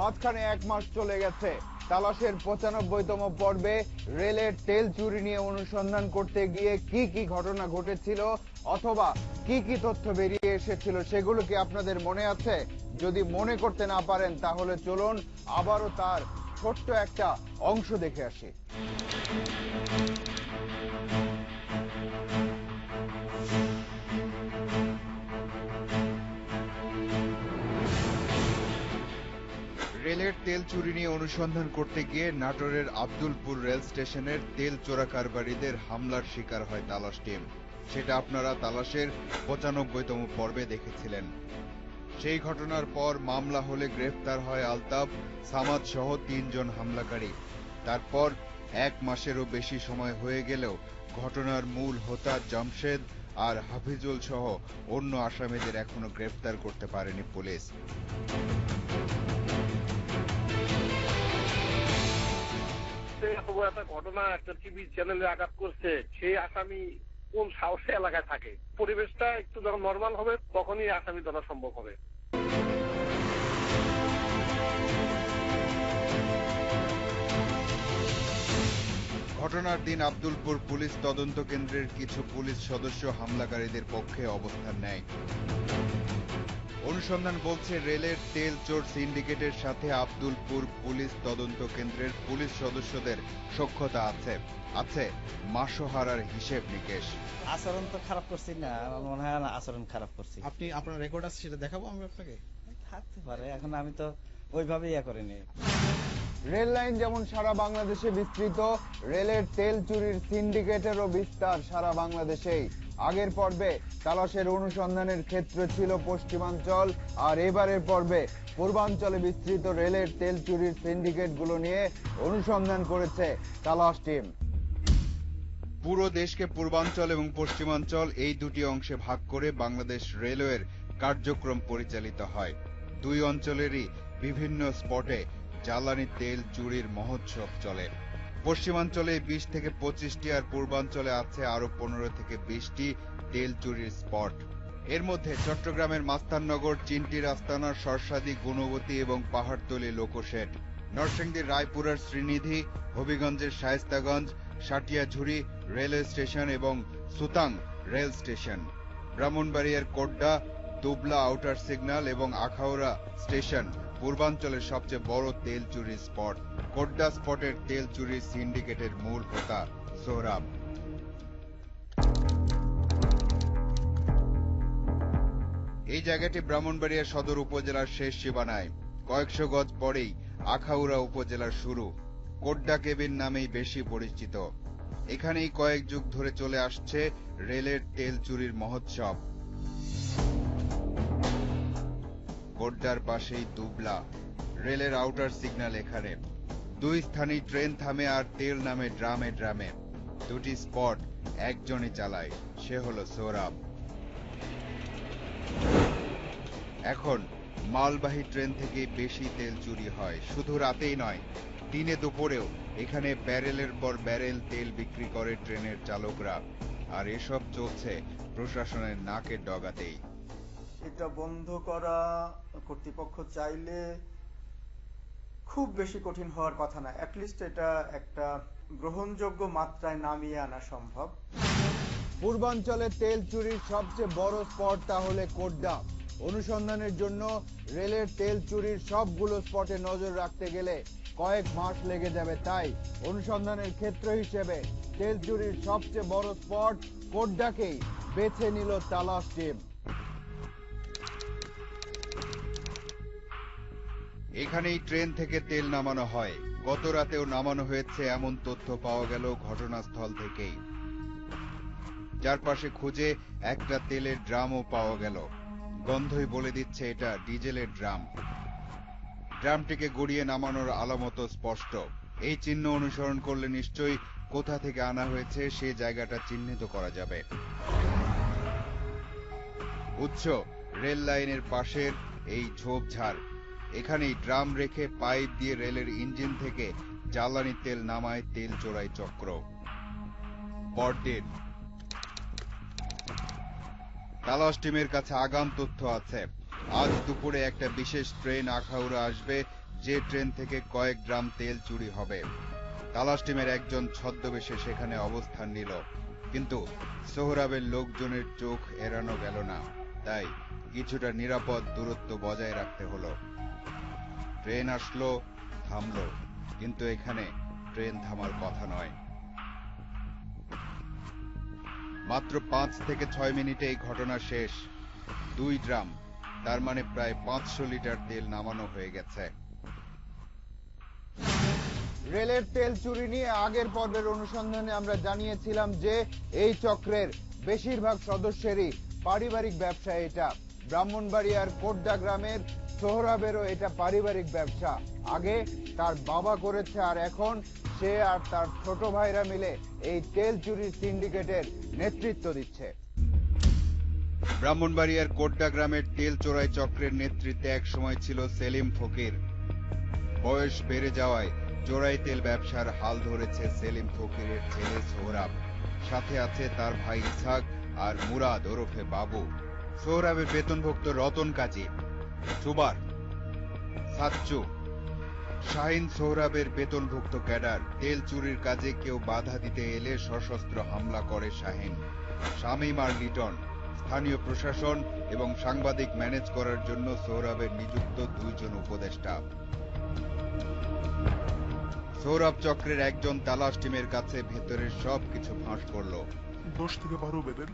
মাঝখানে এক মাস চলে গেছে। তালাশের পঁচানব্বইতম পর্বে রেলের তেল চুরি নিয়ে অনুসন্ধান করতে গিয়ে কি কি ঘটনা ঘটেছিল অথবা কি কি তথ্য বেরিয়ে এসেছিল সেগুলো কি আপনাদের মনে আছে? যদি মনে করতে না পারেন, তাহলে চলুন আবারও তার ছোট্ট একটা অংশ দেখে আসি। রেলের তেল চুরি নিয়ে অনুসন্ধান করতে গিয়ে নাটোরের আব্দুলপুর রেল স্টেশনের তেল চোরা কারবারিদের হামলার শিকার হয় তালাশ টিম। সেটা আপনারা তালাশের পঁচানব্বইতম পর্বে দেখেছিলেন। সেই ঘটনার পর মামলা হলে গ্রেফতার হয় আলতাব সামাদ সহ তিনজন হামলাকারী। তারপর এক মাসেরও বেশি সময় হয়ে গেলেও ঘটনার মূল হোতা জামশেদ আর হাফিজুল সহ অন্য আসামিদের এখনও গ্রেফতার করতে পারেনি পুলিশ। একটা ঘটনা একটা টিভি চ্যানেলে আঘাত করছে সেই আসামি কোন সাহসে এলাকায় থাকে? পরিবেশটা একটু যখন নর্মাল হবে, তখনই আসামি ধরা সম্ভব হবে। ঘটনার দিন আব্দুলপুর পুলিশ তদন্ত কেন্দ্রের কিছু পুলিশ সদস্য হামলাকারীদের পক্ষে অবস্থান নেয়। অনুসন্ধান বলছে রেলের তেল চোর সিন্ডিকেটের সাথে আব্দুলপুর পুলিশ তদন্ত কেন্দ্রের পুলিশ সদস্যদের সক্ষতা আছে। আছে মাসোহারার হিসেব নিকেশ। আচরণ তো খারাপ করছি না আমার মনে হয় না আচরণ খারাপ করছি। আপনি আপনার রেকর্ড আছে সেটা দেখাবো আমি আপনাকে? থাকতে পারে এখন আমি তো ওইভাবে ইয়া করিনি। রেল লাইন যেমন সারা বাংলাদেশে বিস্তৃত রেলের তেল চুরির সিন্ডিকেটেরও বিস্তার সারা বাংলাদেশেই। আগের পর্বে তালাশের অনুসন্ধানের ক্ষেত্র ছিল পশ্চিমাঞ্চল, আর এবারের পর্বে পূর্বাঞ্চলে বিস্তৃত রেলের তেল চুরির সিন্ডিকেটগুলো নিয়ে অনুসন্ধান করেছে তালাশ টিম। পুরো দেশকে পূর্বাঞ্চল এবং পশ্চিমাঞ্চল এই দুটি অংশে ভাগ করে বাংলাদেশ রেলওয়ের কার্যক্রম পরিচালিত হয়। দুই অঞ্চলেরই বিভিন্ন স্পটে জ্বালানি তেল চুরির মহোৎসব চলে। পশ্চিমাঞ্চলে বিশ থেকে পঁচিশটি আর পূর্বাঞ্চলে আছে আরও পনেরো থেকে বিশটি তেল চুরির স্পট। এর মধ্যে চট্টগ্রামের মাস্তাননগর চিন্টি রাস্তানার সরসাদি, গুণবতী এবং পাহাড়তলি লোকশেড নরসিংদীর রায়পুরের শ্রীনিধি, হবিগঞ্জের শায়েস্তাগঞ্জ, সাটিয়াঝুরি রেলওয়ে স্টেশন এবং সুতাং রেল স্টেশন। ব্রাহ্মণবাড়িয়ার কোড্ডা, দুবলা আউটার সিগন্যাল এবং আখাউড়া স্টেশন। পূর্বাঞ্চলের সবচেয়ে বড় তেল চুরি স্পট। কোড্ডা স্পটের তেল চুরির সিন্ডিকেটের মূল হোতা, সোহরাব। এই জায়গাটি ব্রাহ্মণবাড়িয়া সদর উপজেলার শেষ সীমানায়। কয়েকশো গজ পরেই আখাউড়া উপজেলার শুরু। কোড্ডা কেবিন নামেই বেশি পরিচিত। এখানেই কয়েক যুগ ধরে চলে আসছে রেলের তেল চুরির মহোৎসব। কোড্ডার পাশেই দুবলা। রেলের আউটার সিগন্যাল এখানে। দুই স্থানীয় ট্রেন থামে আর তেল নামে ড্রামে ড্রামে। দুটি স্পট একজনই চালায়, সে হলো সৌরভ। এখন মালবাহী ট্রেন থেকে বেশি তেল চুরি হয়, শুধু রাতেই নয়, দিনে দুপুরেও। এখানে ব্যারেলের পর ব্যারেল তেল বিক্রি করে ট্রেনের চালকরা। আর এসব চলছে প্রশাসনের নাকের ডগাতেই। এটা বন্ধ করা কর্তৃপক্ষ চাইলে খুব বেশি কঠিন হওয়ার কথা না। অ্যাটলিস্ট এটা একটা গ্রহণযোগ্য মাত্রায় নামিয়ে আনা সম্ভব। পূর্বাঞ্চলে তেল চুরির সবচেয়ে বড় স্পট তাহলে কোড্ডা। অনুসন্ধানের জন্য রেলের তেল চুরির সবগুলো স্পটে নজর রাখতে গেলে কয়েক মাস লেগে যাবে তাই অনুসন্ধানের ক্ষেত্র হিসেবে তেল চুরির সবচেয়ে বড় স্পট কোড্ডাকেই বেছে নিল তালাশ টিম। এখানেই ট্রেন থেকে তেল নামানো হয়। গত রাতেও নামানো হয়েছে এমন তথ্য পাওয়া গেল ঘটনাস্থল থেকেই। চারপাশে খুঁজে একটা তেলের ড্রামও পাওয়া গেল। গন্ধই বলে দিচ্ছে এটা ডিজেলের ড্রাম। ড্রামটিকে গড়িয়ে নামানোর আলামত স্পষ্ট। এই চিহ্ন অনুসরণ করলে নিশ্চয়ই কোথা থেকে আনা হয়েছে সে জায়গাটা চিহ্নিত করা যাবে। উৎস, রেল লাইনের পাশের এই ঝোপঝাড়। এখানেই ড্রাম রেখে পাইপ দিয়ে রেলের ইঞ্জিন থেকে জ্বালানি তেল নামায় তেল চোরাই চক্র। পরদিন তালাশ টিমের কাছে আগাম তথ্য আছে। আজ দুপুরে একটা বিশেষ ট্রেন আখাউড়া আসবে, যে ট্রেন থেকে কয়েক গ্রাম তেল চুরি হবে। তালাশ টিমের একজন ছদ্মবেশে সেখানে অবস্থান নিল। কিন্তু সোহরাবের লোকজনের চোখ এড়ানো গেল না। তাই কিছুটা নিরাপদ দূরত্ব বজায় রাখতে হলো। ট্রেন আসলো, থামলো। কিন্তু এখানে ট্রেন থামার কথা নয়। মাত্র পাঁচ থেকে ছয় মিনিটে এই ঘটনা শেষ। দুই ড্রাম, তার মানে প্রায় পাঁচশো লিটার তেল নামানো হয়ে গেছে। রেলের তেল চুরি নিয়ে আগের পর্বের অনুসন্ধানে আমরা জানিয়েছিলাম যে এই চক্রের বেশিরভাগ সদস্যেরই পারিবারিক ব্যবসা এটা। ব্রাহ্মণবাড়িয়ার কোটদা গ্রামের সোহরাবেরও এটা পারিবারিক ব্যবসা। আগে তার বাবা করেছে আর এখন সে আর তার ছোট ভাইরা মিলে এই তেল চুরির সিন্ডিকেটের নেতৃত্ব দিচ্ছে। ব্রাহ্মণবাড়িয়ার কোট্টা গ্রামের তেল চোরাই চক্রের নেতৃত্বে এক সময় ছিল সেলিম ফকির। বয়স বেড়ে যাওয়ায় চোরাই তেল ব্যবসার হাল ধরেছে সেলিম ফকিরের ছেলে সোহরাব। সাথে আছে তার ভাই ইসহাক আর মুরাদ ওরফে বাবু। সোহরাবের বেতনভুক্ত রতন কাজী। সুবার সাচ্চু, শাহিন সোহরাবের বেতনভুক্ত ক্যাডার, তেল চুরির কাজে কেউ বাধা দিতে এলে সশস্ত্র হামলা করে শাহিন। শামীম আর লিটন, স্থানীয় প্রশাসন এবং সাংবাদিক ম্যানেজ করার জন্য সোহরাবের নিযুক্ত দুইজন উপদেষ্টা। সৌরভ চক্রের একজন তালাশ টিমের কাছে ভেতরের সবকিছু ফাঁস করল। দশ থেকে বারো বেডের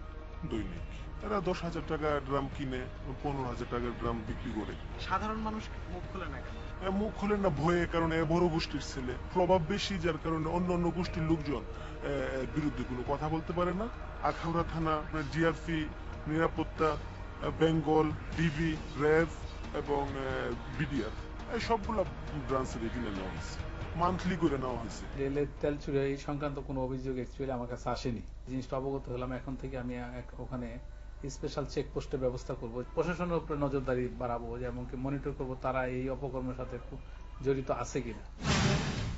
দৈনিক। এরা দশ হাজার টাকা ড্রাম কিনে পনেরো হাজার টাকার ড্রাম বিক্রি করে। সাধারণ মানুষ মুখ খোলে না কেন? মুখ খোলেন না ভয়ে কারণ এ বড় গোষ্ঠীর ছেলে। প্রভাব বেশি যার কারণে অন্য অন্য গোষ্ঠীর লোকজন এর বিরুদ্ধে কোনো কথা বলতে পারে না। আখাউড়া থানা ডিআরপি নিরাপত্তা বেঙ্গল ডিবি র্যাব এবং বিডিআর। এই সবগুলা ব্রাঞ্চে কিনে নেওয়া হয়েছে। মান্থলি করে নেওয়া হয়েছে। রেলের তেল চুরি এই সংক্রান্ত কোনো অভিযোগ অ্যাকচুয়ালি আমার কাছে আসেনি। জিনিসটা অবগত হলাম এখন থেকে আমি ওখানে স্পেশাল চেকপোস্টের ব্যবস্থা করব। প্রশাসনের উপরে নজরদারি বাড়াবো যেমনকি মনিটর করব তারা এই অপকর্মের সাথে জড়িত আছে কিনা।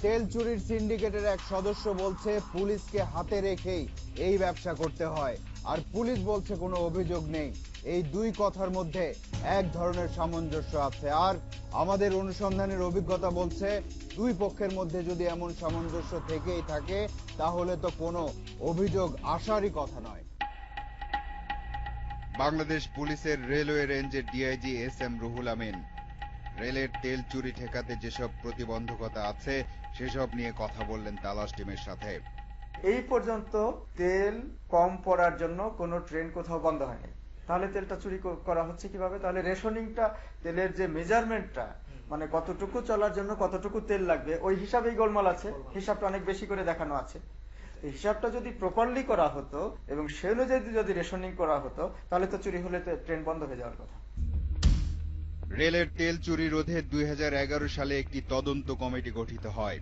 তেল চুরির সিন্ডিকেটের এক সদস্য বলছে, পুলিশকে হাতে রেখেই এই ব্যবসা করতে হয়। আর পুলিশ বলছে কোনো অভিযোগ নেই। এই দুই কথার মধ্যে এক ধরনের সামঞ্জস্য আছে। আর আমাদের অনুসন্ধানের অভিজ্ঞতা বলছে, দুই পক্ষের মধ্যে যদি এমন সামঞ্জস্য থেকেই থাকে, তাহলে তো কোনো অভিযোগ আসারই কথা নয়। বাংলাদেশ পুলিশের রেলওয়ে রেঞ্জের DIG S M Ruhul Amin, রেলের তেল চুরি ঠেকাতে যেসব প্রতিবন্ধকতা আছে, সেসব নিয়ে কথা বললেন তালাশ টিমের সাথে। এই পর্যন্ত তেল কম পড়ার জন্য কোনো ট্রেন কোথাও বন্ধ হয়নি। তাহলে তেলটা চুরি করা হচ্ছে কীভাবে? তাহলে রেশনিংটা, তেলের যে মেজারমেন্টটা মানে কতটুকু চলার জন্য কতটুকু তেল লাগবে, ওই হিসাবেই গোলমাল আছে। হিসাবটা অনেক বেশি করে দেখানো আছে। হিসাবটা যদি প্রপারলি করা হতো এবং সে অনুযায়ী যদি রেশনিং করা হতো, তাহলে তো চুরি হলে ট্রেন বন্ধ হয়ে যাওয়ার কথা। রেলের তেল চুরি রোধে দুই হাজার এগারো সালে একটি তদন্ত কমিটি গঠিত হয়।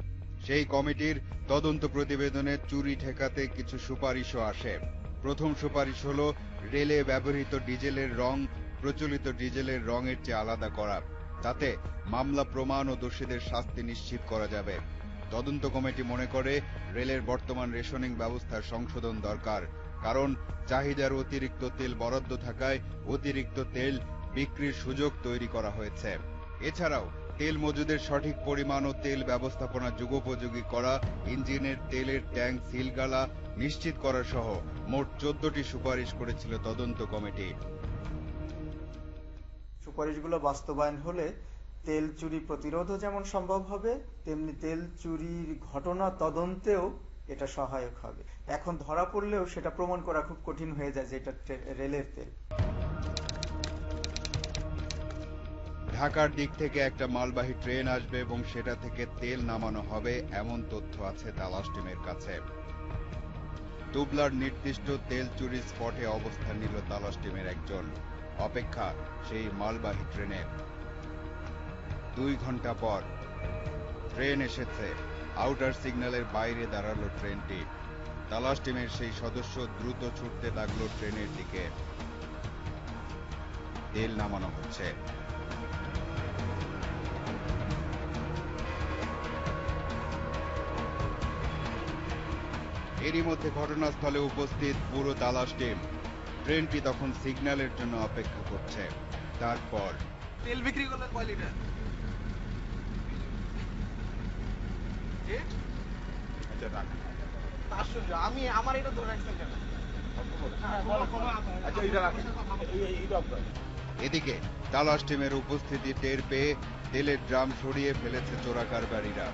সেই কমিটির তদন্ত প্রতিবেদনে চুরি ঠেকাতে কিছু সুপারিশও আসে। প্রথম সুপারিশ হল, রেলে ব্যবহৃত ডিজেলের রং, প্রচলিত ডিজেলের রঙের চেয়ে আলাদা করা। তাতে মামলা প্রমাণ ও দোষীদের শাস্তি নিশ্চিত করা যাবে। তদন্ত কমিটি মনে করে, রেলের বর্তমান রেশনিং ব্যবস্থার সংশোধন দরকার। কারণ চাহিদার অতিরিক্ত তেল বরাদ্দ থাকায় অতিরিক্ত তেল বিক্রির সুযোগ তৈরি করা হয়েছে। এছাড়াও তেল মজুদের সঠিক পরিমাণ ও তেল ব্যবস্থাপনা যুগোপযোগী করা, ইঞ্জিনের তেলের ট্যাঙ্ক, সিলগালা নিশ্চিত করা সহ মোট চোদ্দটি সুপারিশ করেছিল তদন্ত কমিটি। সুপারিশগুলো বাস্তবায়ন হলে তেল চুরি প্রতিরোধও যেমন সম্ভব হবে, তেমনি তেল চুরির ঘটনা তদন্তেও এটা সহায়ক হবে। এখন ধরা পড়লেও সেটা প্রমাণ করা খুব কঠিন হয়ে যায় যে এটা রেলের তেল। ঢাকার দিক থেকে একটা মালবাহী ট্রেন আসবে এবং সেটা থেকে তেল নামানো হবে, এমন তথ্য আছে তালাশ টিমের কাছে। তুবলার নির্দিষ্ট তেল চুরি স্পটে অবস্থান নিল তালাশ টিমের একজন। অপেক্ষা সেই মালবাহী ট্রেনের দুই ঘণ্টা পর ট্রেন এসেছে। আউটার সিগন্যালের বাইরে দাঁড়াল ট্রেনটি। তালাশ টিমের সেই সদস্য দ্রুত ছুটতে লাগল ট্রেনের দিকে। তেল নামানো হচ্ছে। এরই মধ্যে ঘটনাস্থলে উপস্থিত পুরো তালাশ টিম। ট্রেনটি তখন সিগন্যালের জন্য অপেক্ষা করছে। তারপর তেল বিক্রি করলে কয় লিটার? আচ্ছা রাখ। আশ্চর্য আমি আমার এটা ধরে রাখছেন কেন আচ্ছা এটা রাখ। এইটা আপনার এদিকে তালাশ টিমের উপস্থিতি টের পেয়ে তেলের ড্রাম সরিয়ে ফেলেছে চোরা কারবারিরা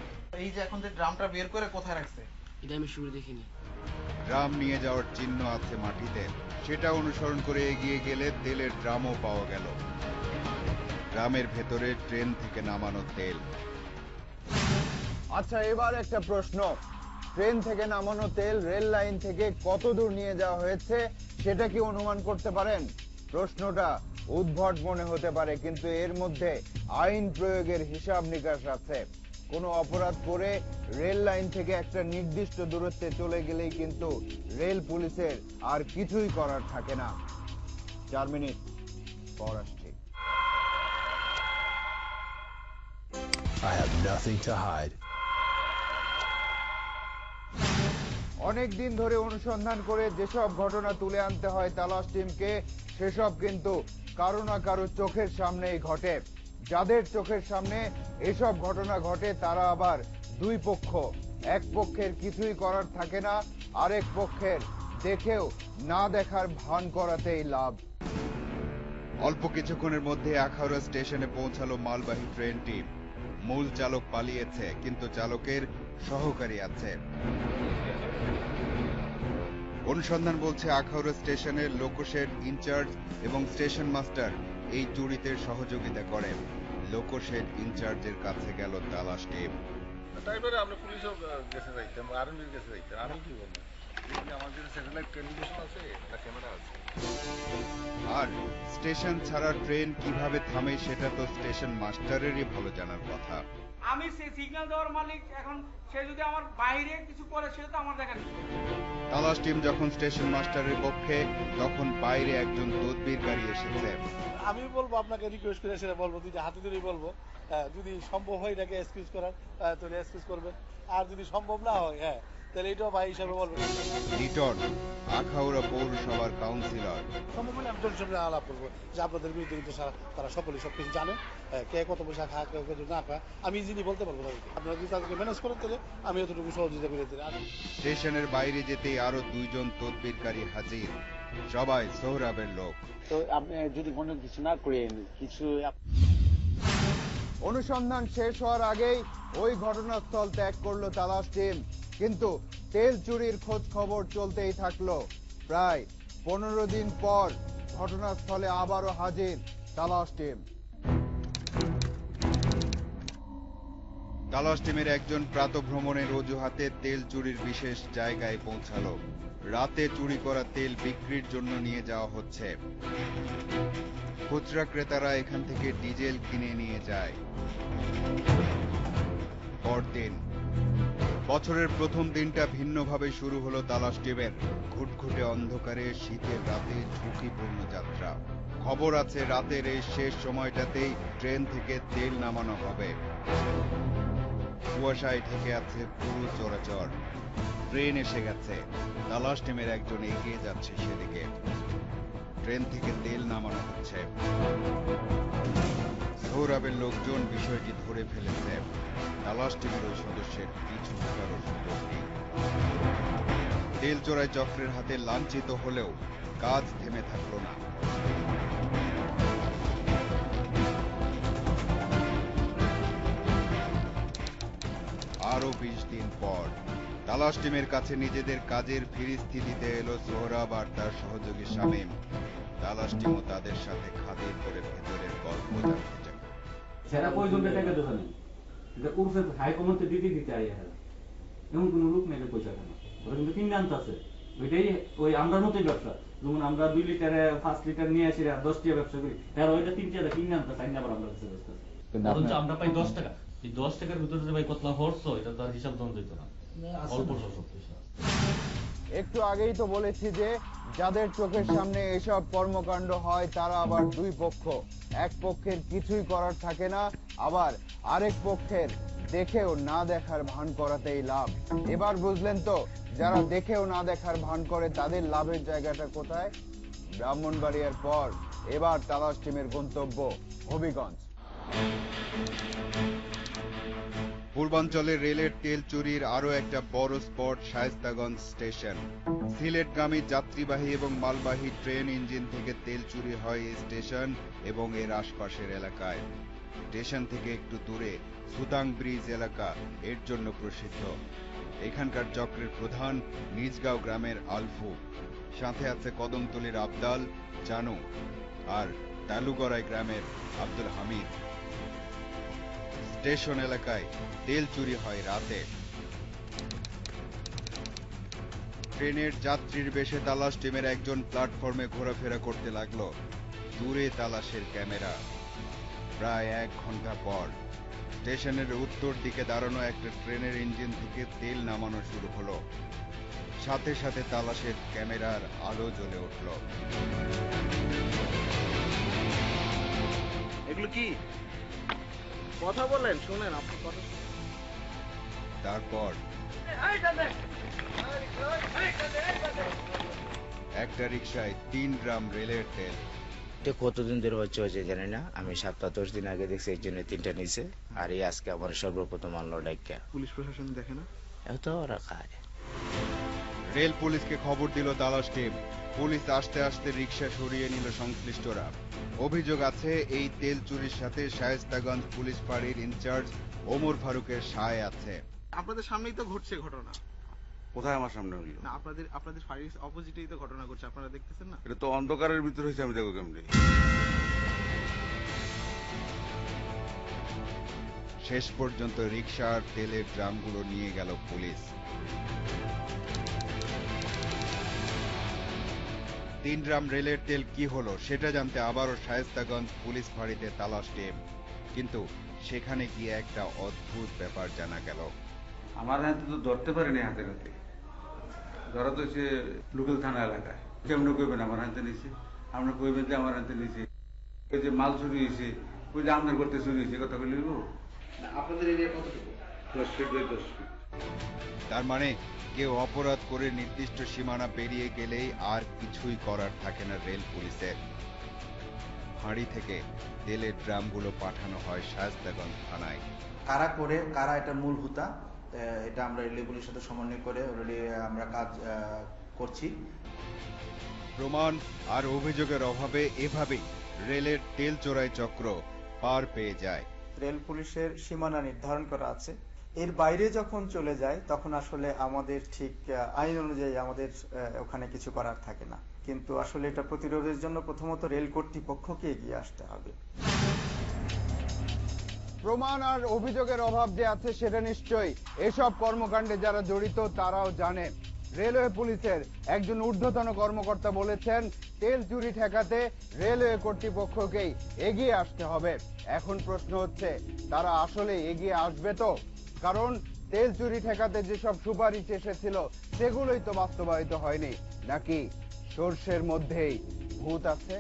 এই যে এখন যে ড্রামটা বের করে কোথায় রাখছে? এটা আমি শুরু দেখিনি। ড্রাম নিয়ে যাওয়ার চিহ্ন আছে মাটিতে, সেটা অনুসরণ করে এগিয়ে গেলে তেলের ড্রামও পাওয়া গেল। ড্রামের ভেতরে ট্রেন থেকে নামানো তেল। আচ্ছা এবার একটা প্রশ্ন। ট্রেন থেকে নামানো তেল রেল লাইন থেকে কত দূর নিয়ে যাওয়া হয়েছে, সেটা কি অনুমান করতে পারেন? প্রশ্নটা উদ্ভট মনে হতে পারে, কিন্তু এর মধ্যে আইন প্রয়োগের হিসাব নিকাশ আছে। কোনো অপরাধ করে রেল লাইন থেকে একটা নির্দিষ্ট দূরত্বে চলে গেলেই কিন্তু রেল পুলিশের আর কিছুই করার থাকে না। চার মিনিট পর আসছি। I have nothing to hide. অনেক দিন ধরে অনুসন্ধান করে যেসব ঘটনা তুলে আনতে হয় তালাশ টিমকে সেসব কিন্তু কারও না কারও চোখের সামনেই ঘটে। যাদের চোখের সামনে এসব ঘটনা ঘটে, তারা আবার দুই পক্ষ। এক পক্ষের কিছুই করার থাকে না, আরেক পক্ষের দেখেও না দেখার ভান করাতেই লাভ। অল্প কিছুক্ষণের মধ্যে আখাউড়া স্টেশনে পৌঁছালো মালবাহী ট্রেনটি। মূল চালক পালিয়েছে, কিন্তু চালকের সহকারী আছে। অনুসন্ধান বলছে, আখাউড়া স্টেশনের লোকোশেড ইনচার্জ এবং স্টেশন মাস্টার এই চুরিতে সহযোগিতা করেন। লোকোশেড ইনচার্জের কাছে গেল তালাশ টিম তারপরে আমরা পুলিশও গেছে যাইতাম আর্মির গেছে যাইতাম। আমি কি বলব? আমাদের স্যাটেলাইট আছে ক্যামেরা আছে। আর স্টেশন ছাড়া ট্রেন কীভাবে থামে সেটা তো স্টেশন মাস্টারেরই ভালো জানার কথা। আমি সেই সিগন্যাল দেওয়ার মালিক এখন সে যদি আমার বাইরে কিছু করে সেটা তো আমার দেখা তালাশ টিম যখন স্টেশন মাস্টারের পক্ষে তখন বাইরে একজন তদবিরকারী এসেছে। আমি বলব আপনাকে রিকোয়েস্ট করে সেটা বলব দুইটা হাতে ধরেই বলব। যদি সম্ভব হয় এটাকে এক্সকিউজ করার তাহলে এক্সকিউজ করবেন। আর যদি সম্ভব না হয় হ্যাঁ তাহলে এটাও ভাই হিসাবে বলবেন। লিটন আখাউড়া পৌরসভার কাউন্সিলর সম্ভব হলে আমি জনের সামনে আলাপ করব যে আপনাদের বিরুদ্ধে কিন্তু তারা সকলেই সব কিছু জানে কে কত পয়সা খায় কে কত না খায় আমি ইজিলি বলতে পারব তাদেরকে। আপনারা যদি তাদেরকে ম্যানেজ করেন তাহলে আমি এতটুকু সহযোগিতা করে আর স্টেশনের বাইরে যেতেই আরও দুইজন তদবিরকারী হাজির। সবাই সোহরাবের লোক। তো আপনি যদি কোনো কিছু না করেন কিছু অনুসন্ধান শেষ হওয়ার আগেই ওই ঘটনাস্থল ত্যাগ করল তালাশ টিম। কিন্তু তেল চুরির খোঁজ খবর চলতেই থাকল। প্রায় পনেরো দিন পর ঘটনাস্থলে আবারও হাজির তালাশ টিম। তালাশ টিমের একজন প্রাতভ্রমণের অজুহাতে তেল চুরির বিশেষ জায়গায় পৌঁছালো। রাতে চুরি করা তেল বিক্রির জন্য নিয়ে যাওয়া হচ্ছে। খুচরা ক্রেতারা এখান থেকে ডিজেল কিনে নিয়ে যায়। পরদিন বছরের প্রথম দিনটা ভিন্নভাবে শুরু হলো তালাশ টিমের। ঘুটঘুটে অন্ধকারে শীতের রাতে ঝুঁকিপূর্ণ যাত্রা। খবর আছে রাতের এই শেষ সময়টাতেই ট্রেন থেকে তেল নামানো হবে। কুয়াশায় ঢেকে আছে পুরো চলাচল ট্রেন এসে গেছে। তালাশ টিমের একজন এগিয়ে যাচ্ছে সেদিকে। ট্রেন থেকে তেল নামানো হচ্ছে। সৌরভের লোকজন বিষয়টি ধরে ফেলেছে। তালাশ টিমের ওই সদস্যের পিছু ছাড়ারও সুযোগ নেই। তেল চোরাই চক্রের হাতে লাঞ্ছিত হলেও কাজ থেমে থাকল না। আরও বিশ দিন পর তালাশ টিমের কাছে নিজেদের কাজের ফিরিস্তি দিতে এলো সোহরাব আর তার সহযোগী শামীম। তালাশ টিমও তাদের সাথে খাতির করে ভেতরের গল্প জানতে চায় সেরা কয়জনকে টাকা দেওয়া নেই এটা করছে হাইকমান্ডে দিতে দিতে আই হেরা এমন কোনো লোক নেই পয়সা কেন ওরা কিন্তু কিনে আনতে আছে। ওইটাই ওই আমরার মতোই ব্যবসা। যেমন আমরা দুই লিটারে পাঁচ লিটার নিয়ে আসি আর দশ টাকা ব্যবসা করি। হ্যাঁ ওইটা তিন টাকা কিনে আনতে চাই না আবার আমরা কাছে ব্যবসা বরঞ্চ আমরা পাই দশ টাকা। এই দশ টাকার ভিতরে যে ভাই কতলা হরছ এটা তার হিসাব তখন দিত না। অল্প পয়সা একটু আগেই তো বলেছি যে, যাদের চোখের সামনে এসব কর্মকাণ্ড হয়, তারা আবার দুই পক্ষ। এক পক্ষের কিছুই করার থাকে না, আবার আরেক পক্ষের দেখেও না দেখার ভান করাতেই লাভ। এবার বুঝলেন তো, যারা দেখেও না দেখার ভান করে, তাদের লাভের জায়গাটা কোথায়? ব্রাহ্মণবাড়িয়ার পর, এবার তালাশ টিমের গন্তব্য, হবিগঞ্জ। পূর্বাঞ্চলে রেলের তেল চুরির আরও একটা বড় স্পট শায়েস্তাগঞ্জ স্টেশন। সিলেটগামী যাত্রীবাহী এবং মালবাহী ট্রেন ইঞ্জিন থেকে তেল চুরি হয় এই স্টেশন এবং এর আশপাশের এলাকায়। স্টেশন থেকে একটু দূরে সুতাং ব্রিজ এলাকা এর জন্য প্রসিদ্ধ। এখানকার চক্রের প্রধান নিজগাঁও গ্রামের আলফু। সাথে আছে কদমতলির আবদাল জানু আর তালুগড়াই গ্রামের আব্দুল হামিদ। স্টেশন এলাকায় তেল চুরি হয় রাতে। ট্রেনের যাত্রীর বেশে তালাশ, টিমের একজন প্ল্যাটফর্মে ঘোরাফেরা করতে লাগল। দূরে তালাশের ক্যামেরা। প্রায় এক ঘণ্টা পর স্টেশনের উত্তর দিকে দাঁড়ানো একটা ট্রেনের ইঞ্জিন থেকে তেল নামানো শুরু হলো। সাথে সাথে তালাশের ক্যামেরার আলো জ্বলে উঠল। এগুলো কি? কথা বলেন শুনেন আপনি কথা। তারপর একটা রিক্সায় তিন গ্রাম রেলের তেল। এটা কতদিন ধরে হচ্ছে হচ্ছে জানি না। আমি সপ্তাহ দশ দিন আগে দেখছি এর জন্য তিনটা নিছে আর এই আজকে আমার সর্বপ্রথম আনলো ডাক্কা পুলিশ প্রশাসন দেখে না? এত ওরা খায় রেল পুলিশকে খবর দিল তালাশ টিম। পুলিশ আসতে আসতে রিক্সা সরিয়ে নিল সংশ্লিষ্টরা। অভিযোগ আছে এই তেল চুরির সাথে শায়েস্তাগঞ্জ পুলিশ ফাঁড়ির ইনচার্জ ওমর ফারুকের সায় আছে। আপনাদের সামনেই তো ঘটছে ঘটনা। কোথায় আমার সামনে হইল না আপনাদের আপনাদের ফাঁড়ির অপোজিটেই তো ঘটনা ঘটছে আপনারা দেখতেছেন না? এটা তো অন্ধকারের ভিতর হয়েছে আমি দেখো কেমনি। শেষ পর্যন্ত রিক্সা আর তেলের ড্রামগুলো নিয়ে গেল পুলিশ। তিন ড্রাম রেলের তেল কি হলো সেটা জানতে আবারও শায়েস্তাগঞ্জ পুলিশ ফাঁড়িতে তালাশ টিম। কিন্তু সেখানে গিয়ে একটা অদ্ভুত ব্যাপার জানা গেল। আমার হাতে তো ধরতে পারেনি হাতে হাতে। ধরা তো সে লোকাল থানা এলাকায়। কেমন কইবেন আমার হাতে নিছে আমরা কইবেন যে আমার হাতে নিছে। ওই যে মাল চুরি হয়েছে ওই যে আপনার করতে চুরি হয়েছে কথা বলি আপনাদের এরিয়া কতটুকু? দশ ফিট বাই দশ ফিট। তার মানে কেউ অপরাধ করে নির্দিষ্ট সীমানা পেরিয়ে গেলেই আর কিছুই করার থাকে না রেল পুলিশের। ফাঁড়ি থেকে তেলের ড্রামগুলো পাঠানো হয় শায়েস্তাগঞ্জ থানায়। কারা করে কারা এটা মূল হুতা এটা আমরা রেলগুলির সাথে সমন্বয় করে অলরেডি আমরা কাজ করছি। প্রমাণ আর অভিযোগের অভাবে এভাবেই রেলের তেল চোরাই চক্র পার পেয়ে যায়। রেল পুলিশের সীমানা নির্ধারণ করা আছে। এর বাইরে যখন চলে যায়, তখন আসলে আমাদের ঠিক আইন অনুযায়ী আমাদের ওখানে কিছু করার থাকে না। কিন্তু আসলে এটা প্রতিরোধের জন্য প্রথমত রেল কর্তৃপক্ষকে এগিয়ে আসতে হবে। প্রমাণ আর অভিযোগের অভাব যে আছে সেটা নিশ্চয়ই। এসব কর্মকাণ্ডে যারা জড়িত, তারাও জানে। রেলওয়ে পুলিশের একজন ঊর্ধ্বতন কর্মকর্তা বলেছেন, তেল চুরি ঠেকাতে রেলওয়ে কর্তৃপক্ষকেই এগিয়ে আসতে হবে। এখন প্রশ্ন হচ্ছে, তারা আসলে এগিয়ে আসবে তো? কারণ তেল চুরি ঠেকাতে যেসব সুপারিশ এসেছিল, সেগুলোই তো বাস্তবায়িত হয়নি। নাকি সর্ষের মধ্যেই ভূত আছে?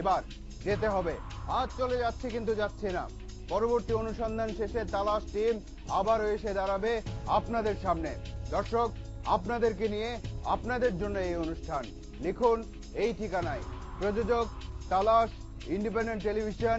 এবার যেতে হবে। আজ চলে যাচ্ছি কিন্তু যাচ্ছি না। পরবর্তী অনুসন্ধান শেষে তালাশ টিম আবারও এসে দাঁড়াবে আপনাদের সামনে। দর্শক, আপনাদেরকে নিয়ে আপনাদের জন্য এই অনুষ্ঠান। লিখুন এই ঠিকানায়। প্রযোজক তালাশ, ইন্ডিপেন্ডেন্ট টেলিভিশন